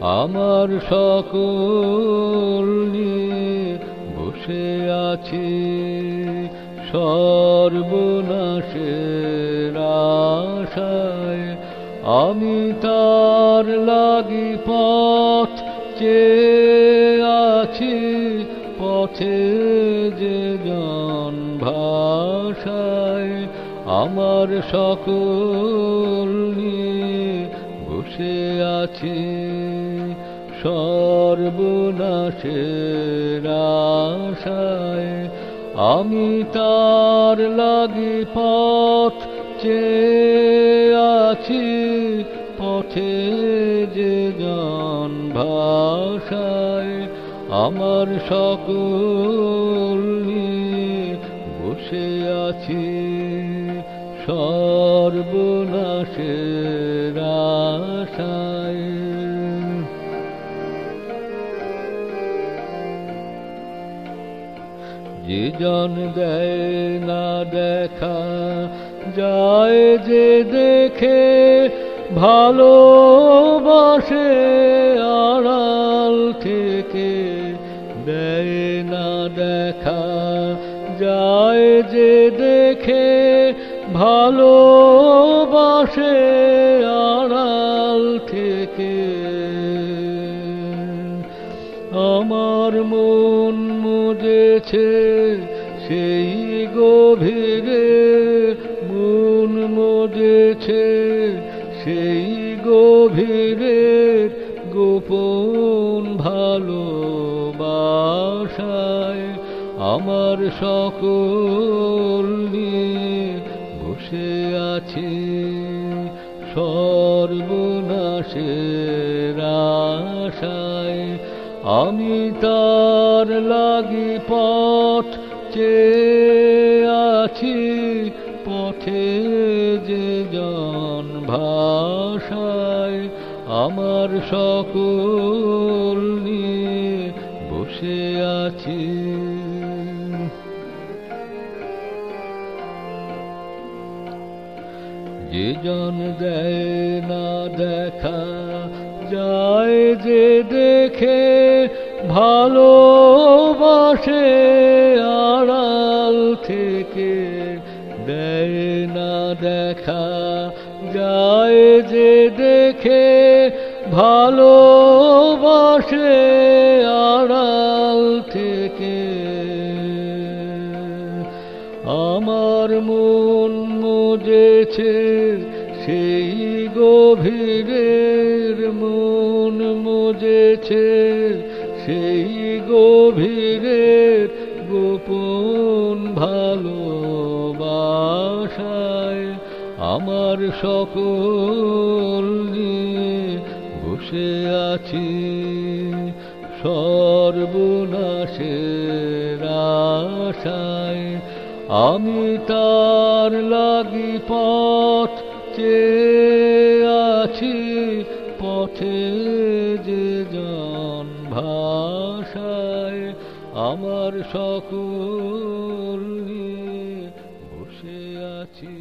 আমার সকল বসে আছি সর্বনাশের আশায়। আমি তার লাগি পথ চেয়ে আছি, পথে যে জন ভাষায়। আমার সকল বসে আছি, সর্বনাশের আশায়। আমি তার লাগি পথ চেয়ে আছি, পথে যে জন ভাষায়। আমার সকল বসে আছি, সর্বনাশের যে জন দেয় না দেখা, যায় যে দেখে ভালোবাসে আড়াল থেকে, দেয় না দেখা, যায় যে দেখে ভালোবাসে আড়াল থেকে। আমার মন মুজেছে সেই গভীরে, মন মুজেছে সেই গভীরে, গোপন ভালোবাসায় আমার সকল বসে আছি। সর্বনাশের আশায় আমি তার লাগি পথ চেয়ে আছি, পথে যে জন ভাষায় আমার সকল নিয়ে বসে আছি। যে জন দেয় না দেখা যায় যে দেখে ভালোবাসে আড়াল থেকে। দেয় না দেখা, যায় যে দেখে ভালোবাসে আড়াল থেকে। আমার মন মুজেছে সেই গভীরের মন মুজেছে, সেই গভীরের গোপন ভালোবাসায় আমার সকল নিয়ে বসে আছি। সর্বনাশের আশায় আমি তার লাগি পথ চেয়ে আছি পথে যে জন ভাষায় আমার সকল বসে আছি।